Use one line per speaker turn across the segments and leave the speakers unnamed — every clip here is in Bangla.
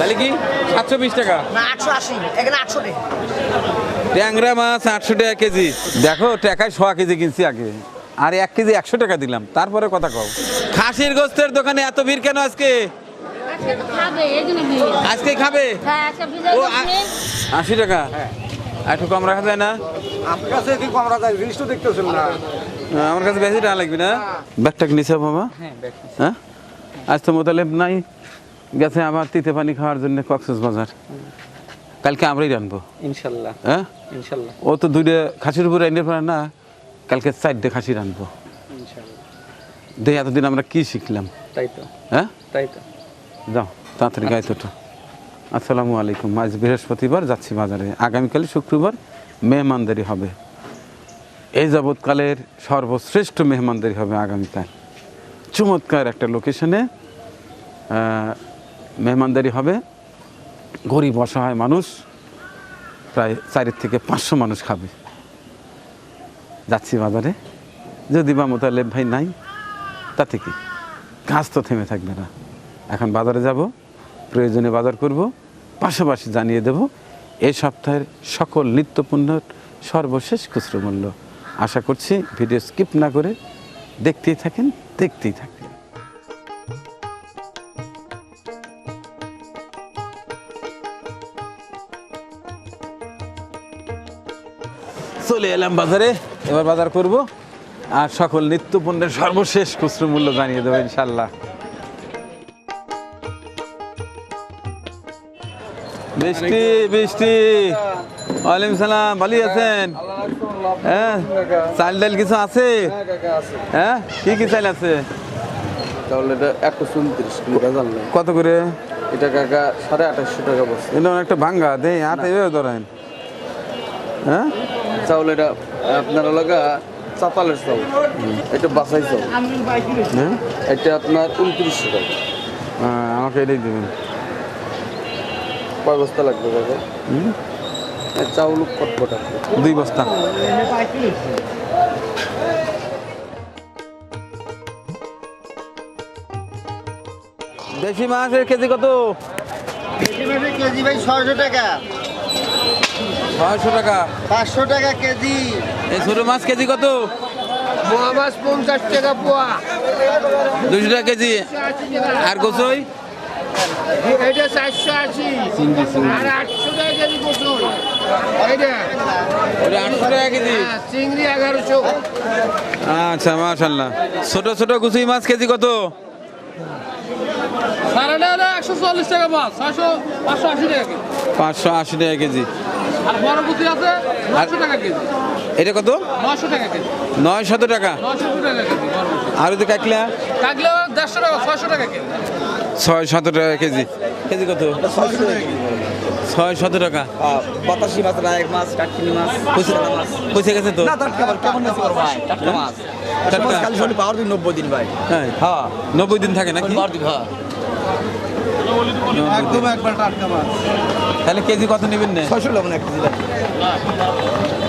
তাহলে কি? সাতশো বিশ টাকা।
আটশো আশি। এখানে আটশো টাকা।
ট্যাংরা মাছ আটশো টাকা কেজি। দেখো টাকায় সোয়া কেজি কিনছি আগে। আর এক কেজি একশো টাকা দিলাম। তারপরে কথা কও। খাসির গোস্তের দোকানে এত ভিড় কেন আজকে?
আজকে খাবে এই জন্য ভিড়।
আজকে খাবে?
হ্যাঁ
ও আশি টাকা। আর একটু কম রাখা যায় না?
আপনার কাছে কি কম রাখা জিনিস তো দেখতেছেন না।
আমার কাছে বেশি টাকা লাগবে না? ব্যাগটা নিছে বাবা? হ্যাঁ? আজ তো মোতালেব নাই। গেছে আবার তিতে পানি খাওয়ার জন্য কক্সেস বাজার। কালকে আমরাই রানবো।
ইনশাল্লাহ।
হ্যাঁ?
ইনশাল্লাহ।
ও তো দুইটা খাসির উপরে এনে পারে না কালকে চারটে খাসি রানবো। দেখি এতদিন আমরা কি শিখলাম।
তাই তো।
হ্যাঁ?
তাই তো।
যাও তাড়াতাড়ি গায়ে তোটো। আসসালামু আলাইকুম। আজ বৃহস্পতিবার যাচ্ছি বাজারে। আগামীকাল শুক্রবার মেহমানদারি হবে। এই যাবৎকালের সর্বশ্রেষ্ঠ মেহমানদারি হবে আগামীকাল। চমৎকার একটা লোকেশনে মেহমানদারি হবে। গরিব অসহায় মানুষ প্রায় চারি থেকে পাঁচশো মানুষ খাবে। যাচ্ছি বাজারে। যদি বা মোতালেব ভাই নাই তাতে কি কাজ তো থেমে থাকবে না। এখন বাজারে যাব, প্রয়োজনে বাজার করব, পাশাপাশি জানিয়ে দেব এই সপ্তাহের সকল নিত্যপণ্যের সর্বশেষ খুচরো মূল্য। আশা করছি ভিডিও স্কিপ না করে দেখতেই থাকেন দেখতেই থাকেন। চলে এলাম বাজারে। এবার বাজার করব আর সকল নিত্যপণ্যের সর্বশেষ খুচরো মূল্য জানিয়ে দেবো ইনশাল্লাহ বৃষ্টি বৃষ্টি ওয়ালাইকুম সালাম ভালো আছেন? হ্যাঁ চাল ডাল কিছু আছে? হ্যাঁ কি কি চাল আছে?
তাহলে এটা একশো উনত্রিশ
কত করে?
এটা কাকা সাড়ে আঠাশশো টাকা বসছে
এটা একটা ভাঙ্গা দে হাতে ধরেন। হ্যাঁ?
চাউল এটা আপনার লগা চাপালের চাউল। এটা বাসাই চাউল।
হ্যাঁ?
এটা আপনার উনত্রিশশো টাকা।
হ্যাঁ, আমাকে এটাই দেবেন।
কয় বস্তা লাগবে এই চাউল কটকট। আছে
দুই বস্তা। দেশি মাছের কেজি কত?
কেজি ভাই ছয়শো টাকা।
ছয়শো টাকা।
পাঁচশো টাকা কেজি।
এই ছোট মাছ কেজি কত?
মোয়া মাছ পঞ্চাশ টাকা পোয়া।
দুশো টাকা কেজি। আর গোসই
এটা চারশো আশি। আর আটশো টাকা কেজি গোসল এইটা।
আটশো টাকা কেজি।
হ্যাঁ, চিংড়ি এগারোশো।
আচ্ছা মাশাল্লাহ ছোট ছোট গুছুই মাছ কেজি কত?
একশো চল্লিশ টাকা মাছ। ছয়শো পাঁচশো আশি টাকা
পাঁচশো আশি টাকা কেজি।
আর বড় আছে নশো টাকা কেজি।
এটা কত?
নশো টাকা কেজি।
নয় শত টাকা।
নশো টাকা কেজি
আর ওদের কাকলা?
কাকলেও দেড়শো টাকা ছয়শো টাকা কেজি।
ছয় শত টাকা কেজি। কেজি কত? ছয় শত টাকা
বাতাসি মাছ রায়ের মাছ কাটকিনি মাছ
পৌঁছে গেছে তো?
না টাটকা মাছ কেমন করব ভাই? টাটকা মাছ।
টাটকা?
খালি শনি পাওয়ার দিন নব্বই দিন ভাই।
হ্যাঁ।
হ্যাঁ।
নব্বই দিন থাকে নাকি?
পাওয়ার দিন হ্যাঁ।
একদম
একবার টাটকা মাছ।
তাহলে কেজি কত নেবেন না?
ছয়শো লবণ এক কেজি লাগবে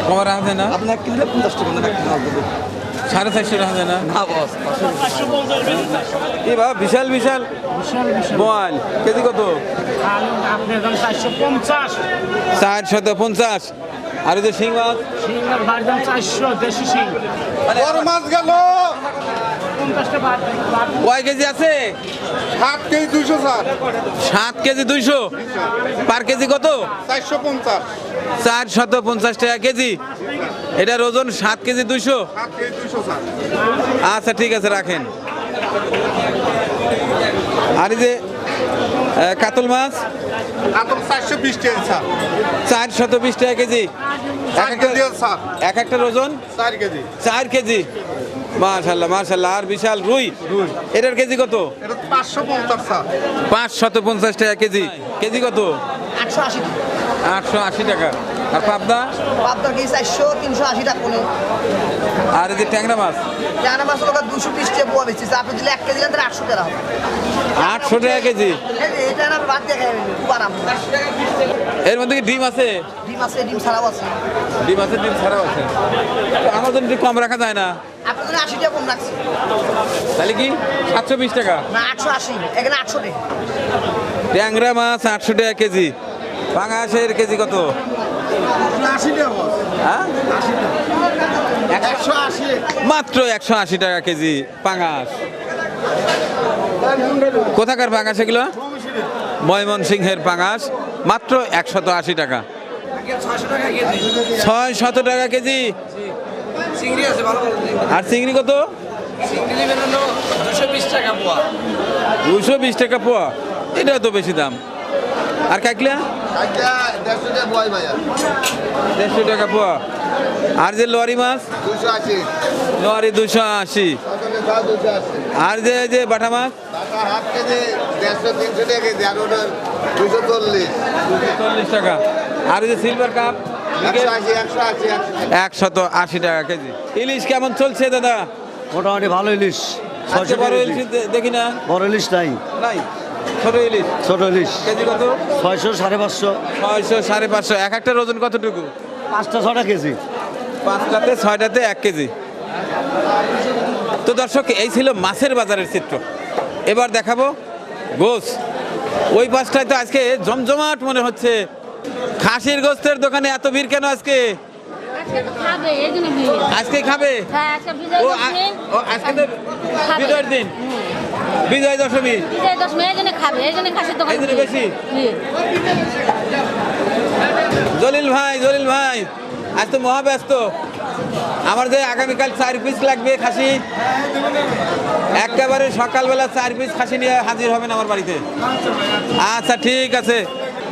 কমার রাখা যায় না?
আপনি এক কেজি পঞ্চাশ টাকা না এক কেজি মাছ
সাড়ে চারশো রাখা যায় না?
না
এ বাবা বিশাল বিশাল। বল কেজি কত?
পঞ্চাশ
চার শত পঞ্চাশ। আর ওই যে শিং মাছ?
শিঙ্গার বাড়ি চারশো দেশি শিং
মাছ গেল। কয় কেজি আছে?
সাত কেজি দুইশো স্যার
সাত কেজি দুইশো? পার কেজি কত?
চারশো পঞ্চাশ।
চার শত পঞ্চাশ টাকা কেজি। এটার ওজন সাত কেজি দুইশো? আচ্ছা ঠিক আছে রাখেন। আর এই যে কাতল মাছ?
চারশো বিশ কেজি স্যার
চার শত বিশ টাকা কেজি। এক একটা ওজন?
চার কেজি।
চার কেজি। মাশাল্লাহ মাশাল্লাহ আর বিশাল রুই? এটার কেজি কত?
এটা পাঁচশো পঞ্চাশ
টাকা কেজি। কেজি কত?
আটশো আশি
আটশো আশি টাকা। আর পাবদা?
পাবদার কেজি চারশো তিনশো আশি টাকা কোনো
আর এই যে ট্যাংরা মাছ?
জানা মাছ লোক দুশো টাকা পোয়া বেশি। আপনি দিলে এক কেজি তাহলে আটশো টাকা হবে।
আটশো টাকা কেজি?
এটা না বাদ দিয়ে খুব আরাম।
এর মধ্যে কি ডিম আছে?
ডিম আছে ডিম ছাড়াও আছে।
ডিম আছে ডিম ছাড়াও আছে। তো আমার জন্য একটু কম রাখা যায় না।
আপনি জন্য আশি টাকা কম রাখছি
তাহলে কি? সাতশো বিশ টাকা।
না আটশো আশি। এখানে আটশো টাকা
ট্যাংরা মাছ আটশো টাকা কেজি। পাঙাশের কেজি কত? হ্যাঁ? মাত্র একশো আশি টাকা কেজি পাঙাশ। কোথাকার পাঙাশ এগুলো? ময়মন সিংহের পাঙাশ। মাত্র একশত আশি টাকা। ছয় শত টাকা কেজি। আর চিংড়ি কত?
দুশো বিশ টাকা পোয়া।
দুশো বিশ টাকা পোয়া। এটাও তো বেশি দাম। আর কাকলা
দেড়শো টাকা
দেড়শো টাকা পোয়া। আর যে লরি মাছ?
দুশো আশি।
লরি দুশো আশি। আর যে যে বাটা মাছ?
হাফ কেজি দেড়শো তিনশো টাকা কেজি আর ওটার দুশো চল্লিশ।
দুশো চল্লিশ টাকা। আর যে সিলভার কাপ
একশো আশি আশি
একশত আশি টাকা কেজি। ইলিশ কেমন চলছে দাদা?
মোটামুটি ভালো ইলিশ।
আজকে বড় ইলিশ দেখি না।
বড় ইলিশ নাই।
নাই। ছোট ইলিশ।
ছোট ইলিশ।
কেজি কত?
ছয়শো সাড়ে পাঁচশো।
ছয়শো সাড়ে পাঁচশো। এক একটা ওজন কতটুকু?
পাঁচটা ছটা কেজি।
পাঁচটাতে ছয়টাতে এক কেজি। তো দর্শক এই ছিল মাছের বাজারের চিত্র। এবার দেখাবো গোস। ওই পাশটায় তো আজকে জমজমাট মনে হচ্ছে। খাসির গোস্তের দোকানে এত ভিড় কেন আজকে?
আজকে খাবে? হ্যাঁ
ও আজকে তো বিজয়ের দিন। বিজয় দশমী।
বিজয় দশমী এই জন্য খাবে এই জন্য খাসির দোকান
বেশি? জলিল ভাই জলিল ভাই আজ তো মহাব্যস্ত। আমার যে আগামীকাল চার পিস লাগবে খাসি। একেবারে সকালবেলা চার পিস খাসি নিয়ে হাজির হবেন আমার বাড়িতে। আচ্ছা ঠিক আছে।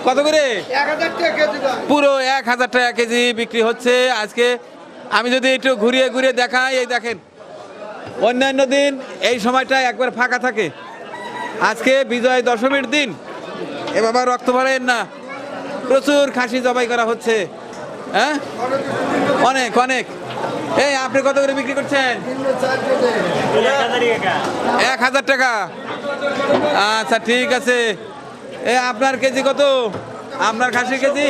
কত করে? পুরো এক হাজার টাকা কেজি বিক্রি হচ্ছে আজকে। আমি যদি একটু ঘুরিয়ে ঘুরিয়ে দেখাই এই দেখেন। অন্যান্য দিন এই সময়টা একবার ফাঁকা থাকে। আজকে বিজয় দশমীর দিন। এ বাবা রক্ত ভরেন না। প্রচুর খাসি জবাই করা হচ্ছে। হ্যাঁ? অনেক অনেক। এই আপনি কত করে বিক্রি করছেন? এক হাজার টাকা। আচ্ছা ঠিক আছে। এ আপনার কেজি কত? আপনার খাসি কেজি?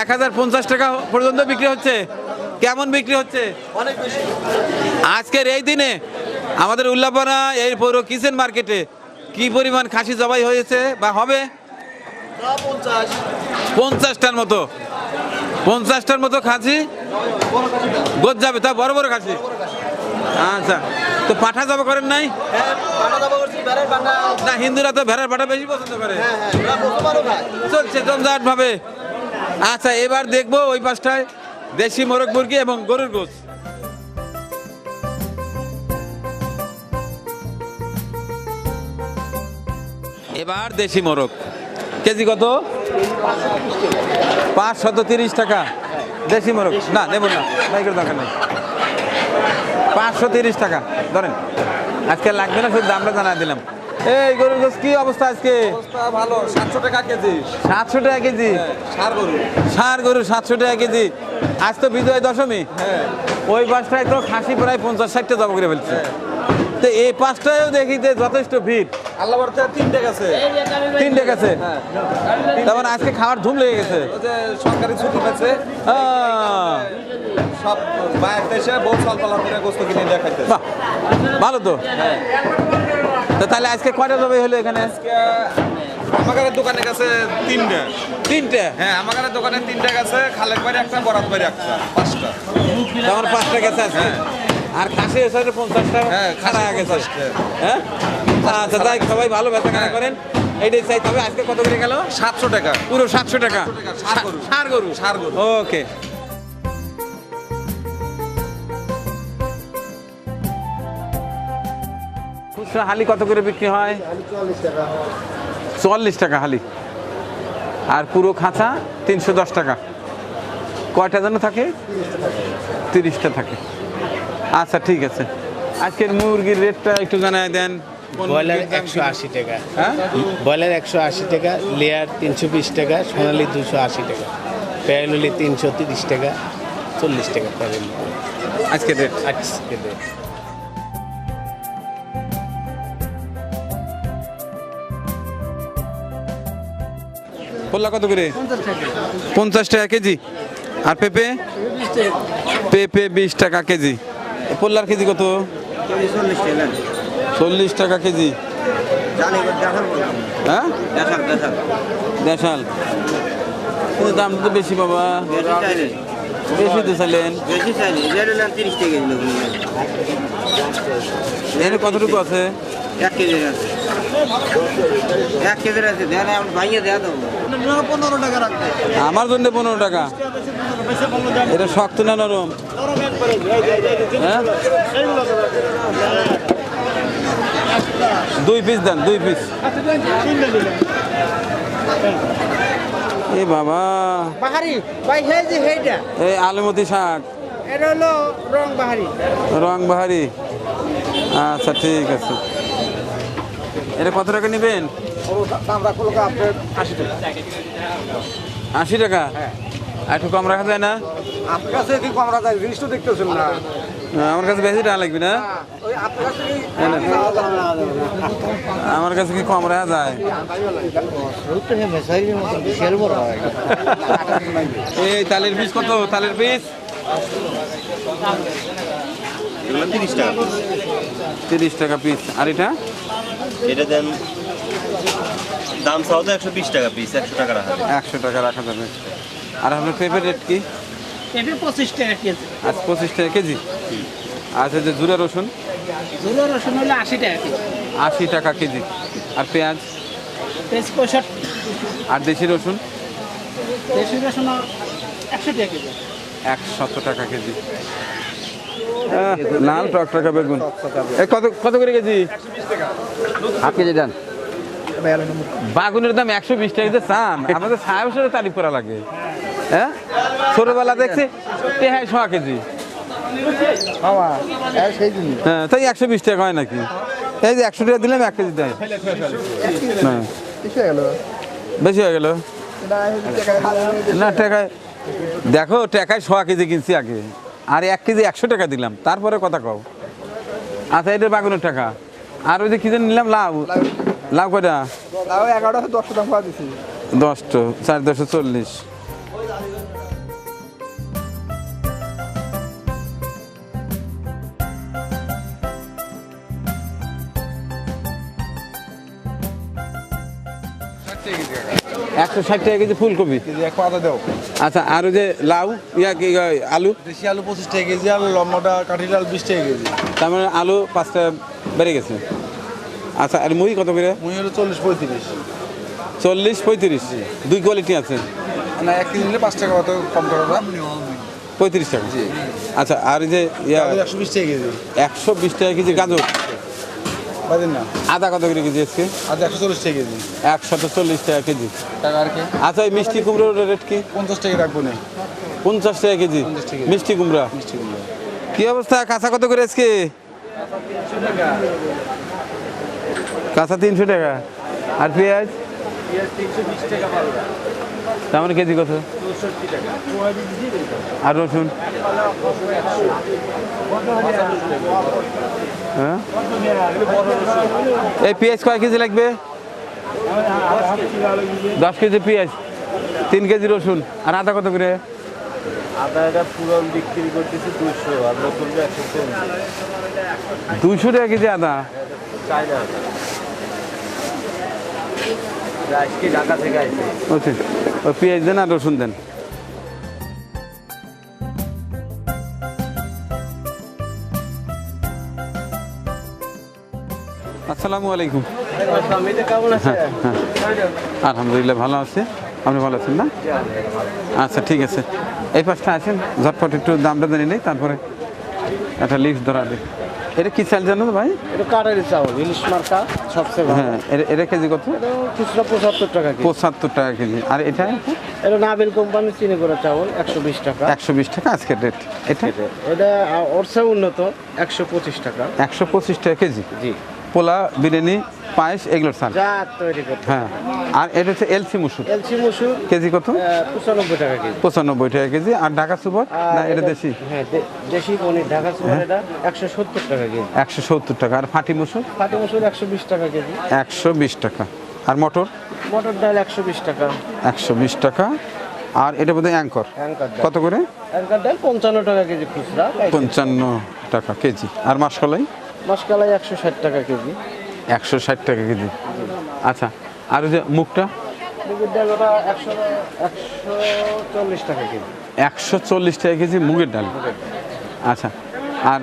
এক হাজার
পঞ্চাশ টাকা পর্যন্ত বিক্রি হচ্ছে। কেমন বিক্রি হচ্ছে?
অনেক বেশি।
আজকের এই দিনে আমাদের উল্লাপাড়া এই পৌর কিচেন মার্কেটে কি পরিমাণ খাসি জবাই হয়েছে বা হবে? পঞ্চাশটার মতো। পঞ্চাশটার মতো খাসি? গোদ যাবে তা বড় বড় খাসি। আচ্ছা। তো পাঠা জবা করেন নাই?
হ্যাঁ
না হিন্দুরা তো ভেড়ার পাঠা বেশি পছন্দ করে।
হ্যাঁ হ্যাঁ
চলছে জমজাট ভাবে আচ্ছা এবার দেখব ওই পাশটায় দেশি মোরগ মুরগি এবং গরুর গোস এবার দেশি মোরগ। কেজি কত? পাঁচশত তিরিশ টাকা। দেশি মোরগ? না নেব না বাইকের দরকার নেই। পাঁচশো তিরিশ টাকা। ধরেন আজকে লাগবে না শুধু দামটা জানা দিলাম। এই গরুর গোস কি অবস্থা আজকে?
ভালো সাতশো টাকা কেজি।
সাতশো টাকা কেজি?
সার গরু।
সার গরু সাতশো টাকা কেজি। আজ তো বিজয় দশমী। ওই বাসটায় তো খাসি প্রায় পঞ্চাশ ষাটটা জব করে ফেলছে। তো এই পাঁচটায়ও দেখি যে যথেষ্ট ভিড়।
আল্লাহ তিনটে গেছে।
তিনটে গেছে? তার মানে আজকে খাওয়ার ধুম লেগে গেছে।
সরকারি ছুটি পেয়েছে। সব বাইরের দেশে বহু সাল করে গোস্ত কিনে নিয়ে
ভালো তো। তো তাহলে আজকে কয়টা জবাই হলো এখানে?
আমাদের দোকানে গেছে তিনটে।
তিনটে?
হ্যাঁ আমাদের দোকানে তিনটে গেছে খালেক বাড়ি একটা বরাত বাড়ি একটা পাঁচটা।
পাঁচটা গেছে আজকে? আর খাসি এসে পঞ্চাশটা
হ্যাঁ, খাসি
খাড়া গেছে
50
হ্যাঁ? আচ্ছা যাই সবাই ভালো ব্যথা কেনা করেন? এইটাই চাইতে হবে আজকে কত করে গেল?
সাতশো টাকা।
পুরো সাতশো টাকা?
টাকা, ষাঁড় গরু।
ষাঁড় গরু। ওকে। খুচরা হালি কত করে বিক্রি হয়? চল্লিশ টাকা হালি। আর পুরো খাঁচা তিনশো দশ টাকা। কয়টা যেন থাকে? তিরিশটা থাকে। আচ্ছা ঠিক আছে। আজকের মুরগির রেটটা একটু জানাই দেন।
ব্রয়লার একশো আশি টাকা।
হ্যাঁ?
ব্রয়লার একশো আশি টাকা লেয়ার তিনশো বিশ টাকা সোনালি দুশো আশি টাকা। প্যারেলি তিনশো তিরিশ টাকা চল্লিশ টাকা প্যারেলি
আজকের রেট?
আজকে রেট।
পোল্লা কত করে? পঞ্চাশ টাকা কেজি। আর পেঁপে? পেঁপে বিশ টাকা কেজি। পোল্লার কেজি কত? চল্লিশ টাকা কেজি। হ্যাঁ? দেশাল। কিন্তু দাম তো বেশি বাবা। বেশি তো চাইলেন। এখানে কতটুকু আছে?
এক কেজি আছে। এক কেজির আছে দেন ভাইয়ে দেবো। পনেরো টাকা রাখবে
আমার জন্য পনেরো টাকা। এটা শক্ত না নরম? হ্যাঁ? দুই পিস দেন দুই পিস এ বাবা।
বাহারি ভাই হে যে হেইটা
এই আলুমতি শাক।
এটা হলো রং বাহারি।
রং বাহারি। আচ্ছা ঠিক আছে। এটা কত টাকা নেবেন? আশি টাকা। আর একটু কম রাখা যায় না?
আপনার কাছে কি কম রাখা জিনিস তো দেখতেছেন না।
আমার কাছে বেশি টাকা লাগবে না।
ওই আপনার কাছে কি
আমার কাছে কি কম রাখা যায়? এই তালের পিস কত? তালের পিস?
তিরিশ টাকা
তিরিশ টাকা পিস আর এটা?
এটা দেন দাম চাও তো একশো বিশ টাকা পিস একশো টাকা রাখা
একশো টাকা রাখা যাবে। আর আপনার পেঁপের রেট কি?
এটা পঁচিশ টাকা কেজি।
আজ পঁচিশ টাকা কেজি। আচ্ছা যে জুরা রসুন?
ঝুলো রসুন হলে আশি টাকা কেজি।
আশি টাকা কেজি। আর পেঁয়াজ?
পেঁয়াজ পঁয়ষট্টি।
আর দেশি রসুন?
দেশি রসুন একশো টাকা কেজি।
একশত টাকা কেজি। লাল টক টাকা বেগুন। এ কত কত করে কেজি? হাফ কেজি দেন। বাগুনের দাম একশো বিশ টাকা দিয়ে চান। আমাদের সাহেব সাথে তারিফ করা লাগে। হ্যাঁ? ছোটবেলা দেখছি। তেহাই সোয়া কেজি। হ্যাঁ তাই একশো বিশ টাকা হয় নাকি? এই যে একশো টাকা দিলাম এক কেজি দেয়। হ্যাঁ। বেশি হয়ে গেল? না টাকায় দেখো টাকায় সোয়া কেজি কিনছি আগে। আর এক কেজি একশো টাকা দিলাম তারপরে কথা কও। আচ্ছা এটা বাগুনের টাকা। আর ওই যে কি নিলাম লাউ। লাউ। কয়টা?
এগারোটা দশটা দাম দিছি
দশটো চার দশো চল্লিশ। একশো ষাট টাকা কেজি ফুলকপি?
এক পাতা দাও।
আচ্ছা আর যে লাউ ইয়া কি আলু?
দেশি আলু পঁচিশ টাকা কেজি আর লম্বাটা কাঠি লাল বিশ টাকা কেজি।
তার মানে আলু পাঁচটা বেড়ে গেছে। আচ্ছা আর মুই কত করে?
মুই হলো চল্লিশ পঁয়ত্রিশ।
চল্লিশ পঁয়ত্রিশ? দুই কোয়ালিটি আছে।
না এক কেজি নিলে পাঁচ টাকা কত কম টাকা
পঁয়ত্রিশ টাকা। আচ্ছা আর যে ইয়া
একশো বিশ টাকা কেজি।
একশো বিশ টাকা কেজি গাজর। আদা কত করে কেজি আজকে?
আজ একশো চল্লিশ টাকা কেজি।
একশত চল্লিশ টাকা কেজি।
টাকা আর কি?
আচ্ছা এই মিষ্টি কুমড়োর রেট কি?
পঞ্চাশ টাকা রাখব না।
পঞ্চাশ টাকা কেজি?
টাকা।
মিষ্টি কুমড়া?
মিষ্টি কুমড়ো।
কি অবস্থা? কাঁচা কত করে আজকে? কাঁচা তিনশো টাকা। আর পেঁয়াজ? তার মানে কেজি কত? আর রসুন? হ্যাঁ? এই পেঁয়াজ কয় কেজি লাগবে? দশ কেজি পেঁয়াজ তিন কেজি রসুন। আর আদা কত করে?
আদা এটা পুরন বিক্রি করতেছি দুশো
টাকা কেজি আদা?
আজকে ঢাকা থেকে আসছে
ওকে ওই পেঁয়াজ দেন আর রসুন দেন। আসসালামু আলাইকুম। হ্যাঁ আলহামদুলিল্লাহ ভালো আছে। আপনি ভালো আছেন না? আচ্ছা ঠিক আছে। এই পাশটা আছেন ঝটপট একটু দামটা জেনে নেই, তারপরে একটা লিস্ট ধরা দিই এটা কি চাল জানো ভাই?
এটা কাটারি চাউল ইলিশ মার্কা সবচেয়ে ভালো।
হ্যাঁ এটা- কেজি কত?
এটা খুচরা পঁচাত্তর টাকা কেজি।
পঁচাত্তর টাকা কেজি। আর এটা?
এটা নাবিল কোম্পানির চিনি করে চাউল একশো বিশ টাকা।
একশো বিশ টাকা আজকের রেট। এটা?
এটা ওর চেয়ে উন্নত একশো পঁচিশ টাকা।
একশো পঁচিশ টাকা কেজি?
জি।
পোলা বিরিয়ানি পায়েস এগুলোর
করতে।
হ্যাঁ। আর এটা হচ্ছে এলসি মুসুর।
এলসি মুসুর
কেজি কত?
পঁচানব্বই টাকা কেজি।
পঁচানব্বই টাকা কেজি। আর ঢাকা সুপার? না এটা দেশি?
হ্যাঁ দেশি পনির ঢাকা সুপার এটা একশো সত্তর টাকা কেজি।
একশো সত্তর টাকা। আর ফাটি মুসুর?
ফাটি মুসুর একশো বিশ টাকা কেজি।
একশো বিশ টাকা। আর মটর?
মটর ডাল একশো বিশ টাকা।
একশো বিশ টাকা। আর এটা বোধহয় অ্যাঙ্কর। কত করে?
অ্যাঙ্কার ডাল পঞ্চান্ন টাকা কেজি খুচরা।
পঞ্চান্ন টাকা কেজি। আর মাসকলাই?
মাসকালাই একশো ষাট টাকা কেজি।
একশো ষাট টাকা কেজি। আচ্ছা আর যে
মুগের ডাল একশো একশো চল্লিশ টাকা কেজি।
একশো চল্লিশ টাকা কেজি মুগের ডাল? আচ্ছা আর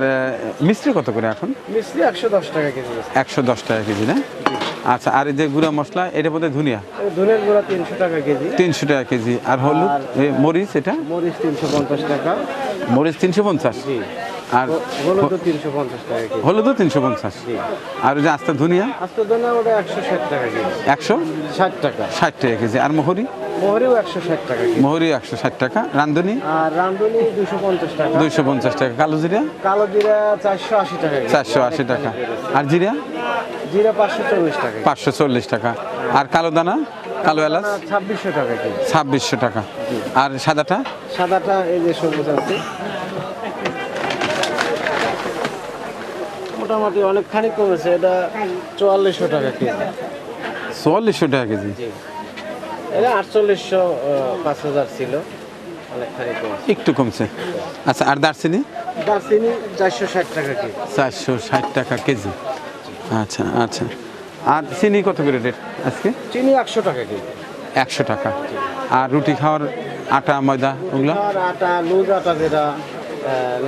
মিষ্টি কত করে এখন?
মিষ্টি একশো দশ টাকা কেজি
একশো দশ টাকা কেজি না? আচ্ছা আর এই যে গুঁড়া মশলা এটা বোধহয় ধুনিয়া?
ধনের গুঁড়া তিনশো টাকা কেজি।
তিনশো টাকা কেজি। আর হলুদ? মরিচ এটা?
মরিচ তিনশো পঞ্চাশ টাকা।
মরিচ তিনশো পঞ্চাশ? আর
হলুদও তিনশো পঞ্চাশ টাকা
হলুদও তিনশো পঞ্চাশ। আর ওই যে আস্তা ধুনিয়া?
আস্ত ধনে ওটা একশো ষাট টাকা কেজি।
একশো?
ষাট টাকা।
ষাট টাকা কেজি। আর মোহরি?
মোহরিও একশো ষাট টাকা
মোহরি একশো ষাট টাকা। রান্ধনি
আর রান্ধনি দুশো পঞ্চাশ টাকা।
দুইশো পঞ্চাশ টাকা। কালো জিরা?
কালো জিরা চারশো আশি টাকা
চারশো আশি টাকা। আর জিরা?
জিরা পাঁচশো চল্লিশ টাকা
পাঁচশো চল্লিশ টাকা। আর কালো দানা? কালো এলাচ?
ছাব্বিশশো টাকা
ছাব্বিশশো টাকা। আর সাদাটা?
সাদাটা এই যে সবুজ আছে। মোটামুটি অনেকখানি কমেছে এটা চুয়াল্লিশশো টাকা কেজি।
চুয়াল্লিশশো টাকা কেজি?
এটা আটচল্লিশশো পাঁচ হাজার ছিল অনেকখানি কমেছে।
একটু কমছে। আচ্ছা আর দারচিনি?
দারচিনি চারশো ষাট টাকা কেজি।
চারশো ষাট টাকা কেজি। আচ্ছা আচ্ছা। আর চিনি কত করে রেট আজকে?
চিনি একশো টাকা কেজি।
একশো টাকা। আর রুটি খাওয়ার আটা ময়দা ওগুলো?
আটা লুজ আটা যেটা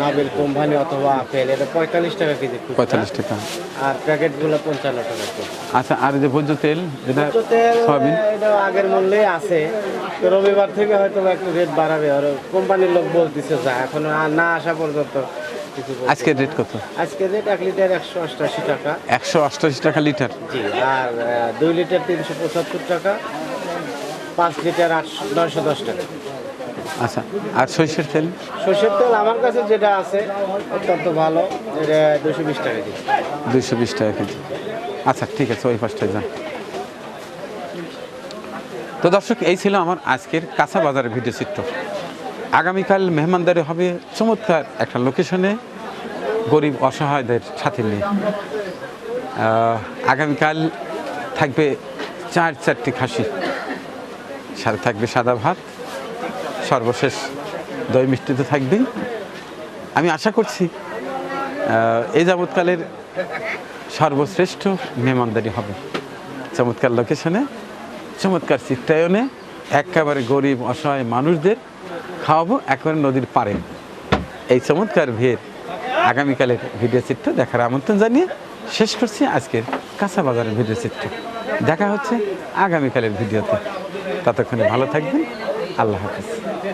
নাবেল কোম্পানি অথবা আপেল এটা পঁয়তাল্লিশ টাকা কেজি।
পঁয়তাল্লিশ টাকা।
আর প্যাকেটগুলো পঞ্চান্ন টাকা
আচ্ছা আর যে ভোজ্য তেল যেটা সয়াবিন?
এটা আগের মূল্যে আছে। তো রবিবার থেকে হয়তো একটু রেট বাড়াবে। আর কোম্পানির লোক বলতেছে যা এখন না আসা পর্যন্ত
আজকের রেট কত?
আজকে রেট এক লিটার একশো অষ্টাশি টাকা।
একশো অষ্টআশি টাকা লিটার
জি আর দুই লিটার তিনশো পঁচাত্তর টাকা পাঁচ লিটার আটশো নয়শো দশ টাকা।
আচ্ছা আর সরিষার তেল?
সর্ষের তেল আমার কাছে যেটা আছে অত্যন্ত ভালো এটা দুশো বিশ টাকা কেজি।
দুইশো বিশ টাকা কেজি। আচ্ছা ঠিক আছে ওই পাশটায় যান। তো দর্শক এই ছিল আমার আজকের কাঁচা বাজারের ভিডিও চিত্র। আগামীকাল মেহমানদারি হবে চমৎকার একটা লোকেশনে গরিব অসহায়দের সাথে নিয়ে। আগামীকাল থাকবে চার চারটি খাসি সাথে থাকবে সাদা ভাত সর্বশেষ দই মিষ্টি তো থাকবেই আমি আশা করছি এই যাবৎকালের সর্বশ্রেষ্ঠ মেহমানদারি হবে। চমৎকার লোকেশনে চমৎকার চিত্রায়নে একেবারে গরিব, অসহায় মানুষদের খাওয়াবো একেবারে নদীর পাড়ে। এই চমৎকার ভিড় আগামীকালের ভিডিও চিত্র দেখার আমন্ত্রণ জানিয়ে শেষ করছি আজকের কাঁচা বাজারের ভিডিও চিত্র। দেখা হচ্ছে আগামীকালের ভিডিওতে। ততক্ষণে ভালো থাকবেন। আল্লাহ হাফিজ।